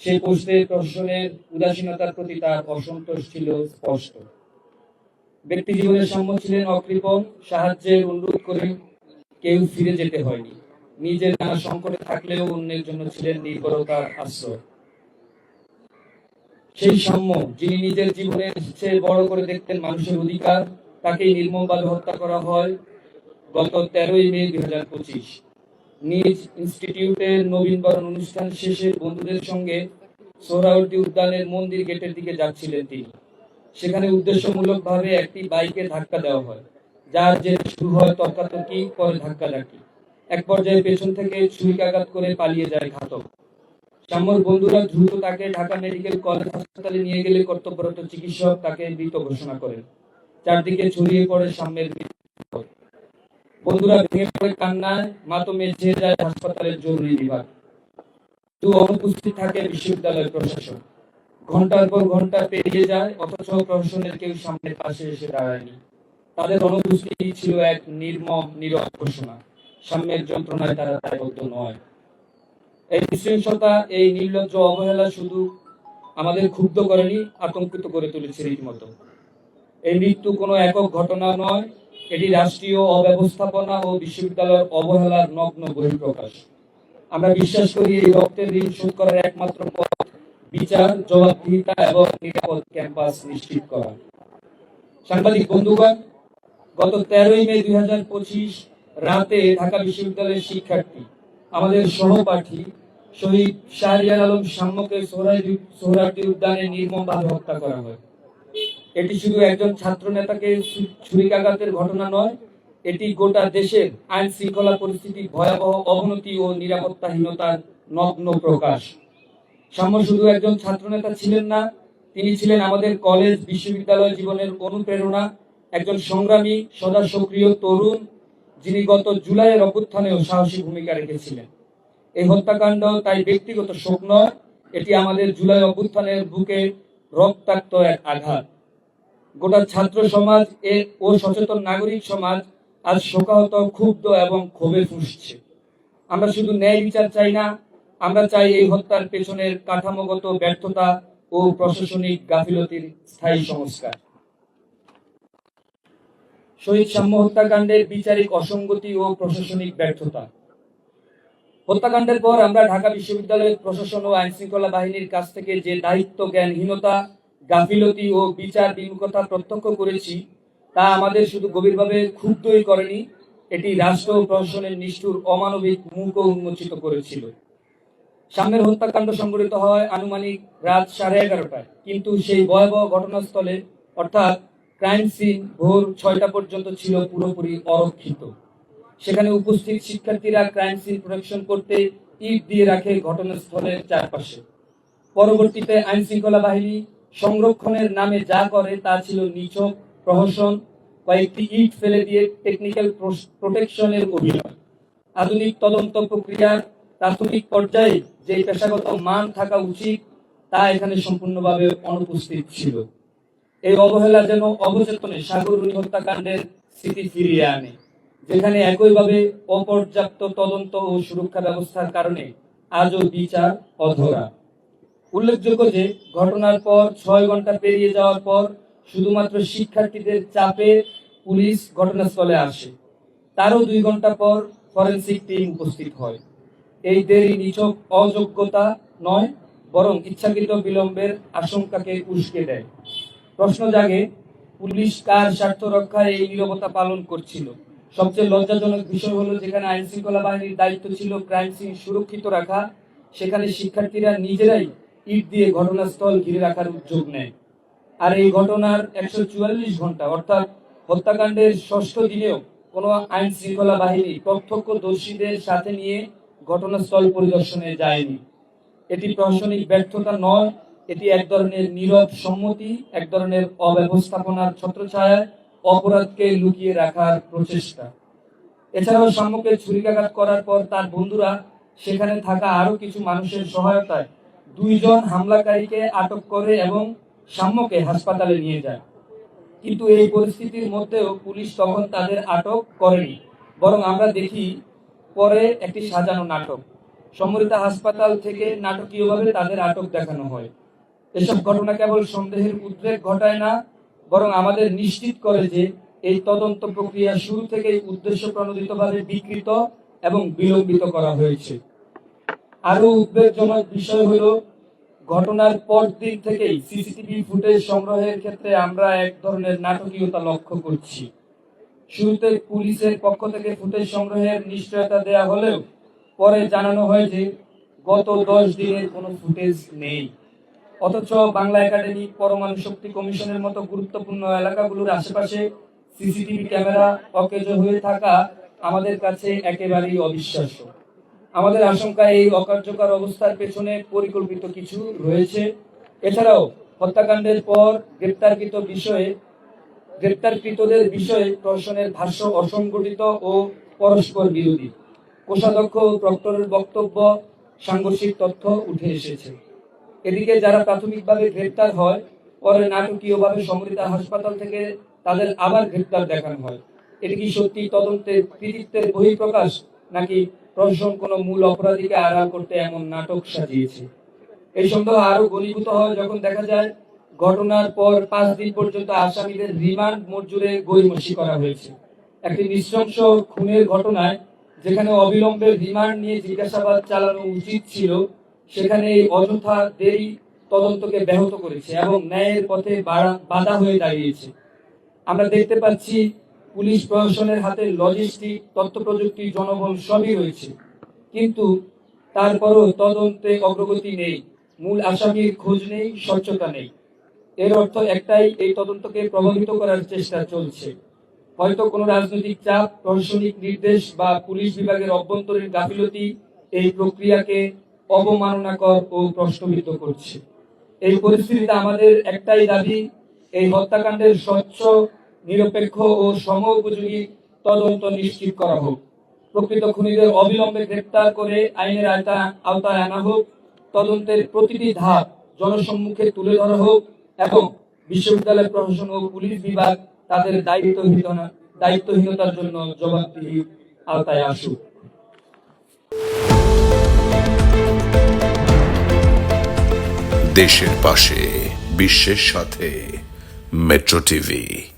সেই পোস্টে প্রশাসনের উদাসীনতার প্রতি তার অসন্তোষ ছিল স্পষ্ট। ব্যক্তি জীবনের সাম্য ছিলেন অকৃপণ, সাহায্যের অনুরোধ করে কেউ ফিরে যেতে হয়নি। নিজের নানা সংকটে থাকলেও অন্যের জন্য ছিলেন নির্ভরতার আশ্রয়। সেই সাম্য যিনি নিজের জীবনের চেয়ে বড় করে দেখতেন মানুষের অধিকার, তাকেই নির্মমভাবে হত্যা করা হয় গত তেরোই মে দুই হাজার পঁচিশ। নিজ ইনস্টিটিউটের নবীনবরণ অনুষ্ঠান শেষে বন্ধুদের সঙ্গে সোহরাওয়ার্দী উদ্যানের মন্দির গেটের দিকে যাচ্ছিলেন তিনি। সেখানে উদ্দেশ্যমূলকভাবে একটি বাইকে ধাক্কা দেওয়া হয়, যার যে শুরু হয় তর্কাতর্কি, পরে ধাক্কাধাক্কি। এক পর্যায়ে পেছন থেকে ছুরিকাঘাত করে পালিয়ে যায় ঘাতক। সাম্যর বন্ধুরা দ্রুত তাকে ঢাকা মেডিকেল কলেজ হাসপাতালে নিয়ে গেলে কর্তব্যরত চিকিৎসক তাকে মৃত ঘোষণা করেন। চারদিকে ছড়িয়ে পড়ে মৃত্যু। বন্ধুরা, ভেঙে পড়ে কান্নায় মাতমে ছেয়ে যায় হাসপাতালের জরুরি বিভাগ। কিন্তু অনুপস্থিত থাকে বিশ্ববিদ্যালয় প্রশাসন ঘণ্টার পর ঘণ্টা পেরিয়ে যায়, অথচ প্রশাসনের কেউ সামনের পাশে এসে দাঁড়ায়নি। তাদের অনুপস্থিতি ছিল এক নির্মম, নীরব ঘোষণা। সাম্যের যন্ত্রণায় তারা দায়বদ্ধ নয়। এই নৃশংসতা এই নির্লজ্জ অবহেলা শুধু আমাদের ক্ষুব্ধ করেনি, আতঙ্কিত করে তুলেছে রীতিমতো। এই মৃত্যু কোনো একক ঘটনা নয় এটি রাষ্ট্রীয় অব্যবস্থাপনা ও বিশ্ববিদ্যালয়ের অবহেলার নগ্ন বহিঃপ্রকাশ। আমরা বিশ্বাস করি এই রক্তের ঋণ শোধ করার একমাত্র পথ বিচার, জবাবদিহিতা এবং নিরাপদ ক্যাম্পাস নিশ্চিত করা। সাংবাদিক বন্ধুগণ, গত তেরোই মে দুই হাজার পঁচিশ রাতে ঢাকা বিশ্ববিদ্যালয়ের শিক্ষার্থী, আমাদের সহপাঠী শহীদ শাহরিয়ার আলম সাম্যকে সোহরাওয়ার্দী সোহরাওয়ার্দী উদ্যানে নির্মমভাবে হত্যা করা হয়। এটি শুধু একজন ছাত্র নেতাকে ছুরিকাঘাতের ঘটনা নয়, এটি গোটা দেশের আইন শৃঙ্খলা পরিস্থিতির ভয়াবহ অবনতি ও নিরাপত্তাহীনতার নগ্ন প্রকাশ। সাম্য শুধু একজন ছাত্রনেতা ছিলেন না, তিনি ছিলেন আমাদের কলেজ, বিশ্ববিদ্যালয় জীবনের অনুপ্রেরণা, একজন সংগ্রামী, সদা সক্রিয় তরুণ, যিনি গত জুলাইয়ের অভ্যুত্থানেও সাহসী ভূমিকা রেখেছিলেন। এই হত্যাকাণ্ড তাই ব্যক্তিগত শোক নয়, এটি আমাদের জুলাই অভ্যুত্থানের বুকে রক্তাক্ত এক আঘাত। গোটা ছাত্র সমাজ এ ও সচেতন নাগরিক সমাজ আজ শোকাহত, ক্ষুব্ধ এবং ক্ষোভে ফুসছে। আমরা শুধু ন্যায় বিচার চাই না, আমরা চাই এই হত্যার পেছনের কাঠামোগত ব্যর্থতা ও প্রশাসনিক গাফিলতির স্থায়ী সংস্কার। শহীদ সাম্য হত্যাকাণ্ডের বিচারিক অসঙ্গতি ও প্রশাসনিক ব্যর্থতা। হত্যাকাণ্ডের পর আমরা ঢাকা বিশ্ববিদ্যালয়ের প্রশাসন ও আইন শৃঙ্খলা বাহিনীর কাছ থেকে যে দায়িত্ব জ্ঞানহীনতা গাফিলতি ও বিচার বিমুখতা প্রত্যক্ষ করেছি, তা আমাদের শুধু গভীরভাবে ক্ষুব্ধই করেনি, এটি রাষ্ট্র প্রশাসনের নিষ্ঠুর অমানবিক মুখও উন্মোচিত করেছিল। সামনের হত্যাকাণ্ড সংঘটিত হয় আনুমানিক রাত সাড়ে এগারোটায়, কিন্তু সেই ভয়াবহ ঘটনাস্থলে, অর্থাৎ ক্রাইম সিন ভোর ছয়টা পর্যন্ত ছিল পুরোপুরি অরক্ষিত। সেখানে উপস্থিত শিক্ষার্থীরা ক্রাইম সিন প্রোটেকশন করতে ইট দিয়ে রাখে ঘটনাস্থলের চারপাশে। পরবর্তীতে আইন শৃঙ্খলা বাহিনী সংরক্ষণের নামে যা করে তা ছিল নিছক প্রহসন, কয়েকটি ইট ফেলে দিয়ে টেকনিক্যাল প্রোটেকশনের অভিনয় আধুনিক তদন্ত প্রক্রিয়ার প্রাথমিক পর্যায়ে যে পেশাগত মান থাকা উচিত, তা এখানে সম্পূর্ণভাবে অনুপস্থিত ছিল। এই অবহেলা যেন অবচেতনে সাগররুনি হত্যাকাণ্ডের স্মৃতি ফিরিয়ে আনে, যেখানে একইভাবে অপর্যাপ্ত তদন্ত ও সুরক্ষা ব্যবস্থার কারণে আজও বিচার অধরা। উল্লেখযোগ্য যে, ঘটনার পর ছয় ঘণ্টা পেরিয়ে যাওয়ার পর শুধুমাত্র শিক্ষার্থীদের চাপে পুলিশ ঘটনাস্থলে আসে। তারও দুই ঘণ্টা পর ফরেন্সিক টিম উপস্থিত হয়। এই দেরি নিছক অযোগ্যতা নয়, বরং ইচ্ছাকৃত বিলম্বের আশঙ্কাকে উস্কে দেয়। প্রশ্ন জাগে, পুলিশ কার স্বার্থ রক্ষায় এই নিরবতা পালন করছিল? সবচেয়ে লজ্জাজনক বিষয় হলো যেখানে আইন শৃঙ্খলা বাহিনীর দায়িত্ব ছিল ক্রাইম সিন সুরক্ষিত রাখা। সেখানে শিক্ষার্থীরা নিজেরাই ইট দিয়ে ঘটনাস্থল ঘিরে রাখার উদ্যোগ নেয়। আর এই ঘটনার একশো চুয়াল্লিশ ঘণ্টা, অর্থাৎ হত্যাকাণ্ডের ষষ্ঠ দিনেও কোনো আইন শৃঙ্খলা বাহিনী প্রত্যক্ষ প্রত্যক্ষদর্শীদের সাথে নিয়ে ঘটনাস্থল পরিদর্শনে যায়নি। এটি প্রশাসনিক ব্যর্থতা নয়, এটি এক ধরনের নীরব সম্মতি, এক ধরনের অব্যবস্থাপনার ছত্রছায়ায় অপরাধকে লুকিয়ে রাখার প্রচেষ্টা। এছাড়াও সাম্যকে ছুরিকাঘাত করার পর তার বন্ধুরা, সেখানে থাকা আরও কিছু মানুষের সহায়তায় দুইজন হামলাকারীকে আটক করে এবং সাম্যকে হাসপাতালে নিয়ে যায়। কিন্তু এই পরিস্থিতির মধ্যেও পুলিশ তখন তাদের আটক করেনি, বরং আমরা দেখি পরে একটি সাজানো নাটক। সম্মিলিত হাসপাতাল থেকে নাটকীয়ভাবে তাদের আটক দেখানো হয়। এসব ঘটনা কেবল সন্দেহের উদ্রেক ঘটায় না, বরং আমাদের নিশ্চিত করে যে এই তদন্ত প্রক্রিয়া শুরু থেকেই উদ্দেশ্য প্রণোদিতভাবে বিকৃত এবং বিলম্বিত করা হয়েছে। আরও উদ্বেগজনক বিষয় হলো, ঘটনার পর দিন থেকেই সিসিটিভি ফুটেজ সংগ্রহের ক্ষেত্রে আমরা এক ধরনের নাটকীয়তা লক্ষ্য করছি। শুরুতে পুলিশের পক্ষ থেকে ফুটেজ সংগ্রহের নিশ্চয়তা দেয়া হলেও পরে জানানো হয় যে গত দশ দিনের কোনো ফুটেজ নেই। অথচ বাংলা একাডেমি পরমাণু শক্তি কমিশনের মতো গুরুত্বপূর্ণ এলাকাগুলোর আশেপাশে সিসিটিভি ক্যামেরা অকেজ হয়ে থাকা আমাদের কাছে একেবারেই অবিশ্বাস্য। আমাদের আশঙ্কা এই অকার্যকর অবস্থার পেছনে পরিকল্পিত কিছু রয়েছে। এছাড়াও হত্যাকাণ্ডের পর গ্রেপ্তারকৃত বিষয়ে গ্রেপ্তারকৃতদের বিষয়ে প্রশাসনের ভাষ্য অসংগঠিত ও পরস্পর বিরোধী। কোষাধ্যক্ষ প্রক্টরের বক্তব্য সাংঘর্ষিক তথ্য উঠে এসেছে। এদিকে যারা প্রাথমিকভাবে গ্রেপ্তার হয়, পরে নাটকীয়ভাবে সমৃদ্ধ হাসপাতাল থেকে তাদের আবার গ্রেপ্তার দেখানো হয়। এটি কি সত্যি তদন্তের কৃতিত্বের বহিঃপ্রকাশ নাকি প্রশাসন কোনো মূল অপরাধীকে আড়াল করতে এমন নাটক সাজিয়েছে। এই সন্দেহ আরও ঘনীভূত হয় যখন দেখা যায়, ঘটনার পর পাঁচ দিন পর্যন্ত আসামিদের রিমান্ড মঞ্জুরে গড়িমসি করা হয়েছে। একটি নৃশংস খুনের ঘটনায়, যেখানে অবিলম্বে রিমান্ড নিয়ে জিজ্ঞাসাবাদ চালানো উচিত ছিল, সেখানে এই অযথা দেরি তদন্তকে ব্যাহত করেছে এবং ন্যায়ের পথে বাধা হয়ে দাঁড়িয়েছে। আমরা দেখতে পাচ্ছি পুলিশ প্রশাসনের হাতে লজিস্টিক তথ্য প্রযুক্তি জনবল সবই রয়েছে। কিন্তু তারপরও তদন্তে অগ্রগতি নেই। মূল আসামির খোঁজ নেই, স্বচ্ছতা নেই। এর অর্থ একটাই, এই তদন্তকে প্রভাবিত করার চেষ্টা চলছে। হয়তো কোনো রাজনৈতিক চাপ, প্রশাসনিক নির্দেশ বা পুলিশ বিভাগের অভ্যন্তরীণ গাফিলতি এই প্রক্রিয়াকে অবমাননাকর ও প্রশ্নবিদ্ধ করছে। এই পরিস্থিতিতে আমাদের একটাই দাবি, এই হত্যাকাণ্ডের স্বচ্ছ নিরপেক্ষ ও সম উপযোগী তদন্ত নিশ্চিত করা হোক। প্রকৃত খুনিদের অবিলম্বে গ্রেপ্তার করে আইনের আওতা- আওতায় আনা হোক। তদন্তের প্রতিটি ধাপ জনসম্মুখে তুলে ধরা হোক এবং বিশ্ববিদ্যালয় প্রশাসন ও পুলিশ বিভাগ তাদের দায়িত্বহীনতা দায়িত্বহীনতার জন্য জবাবদিহি আওতায় আসুক। দেশের পাশে, বিশ্বের সাথে, মেট্রো টিভি।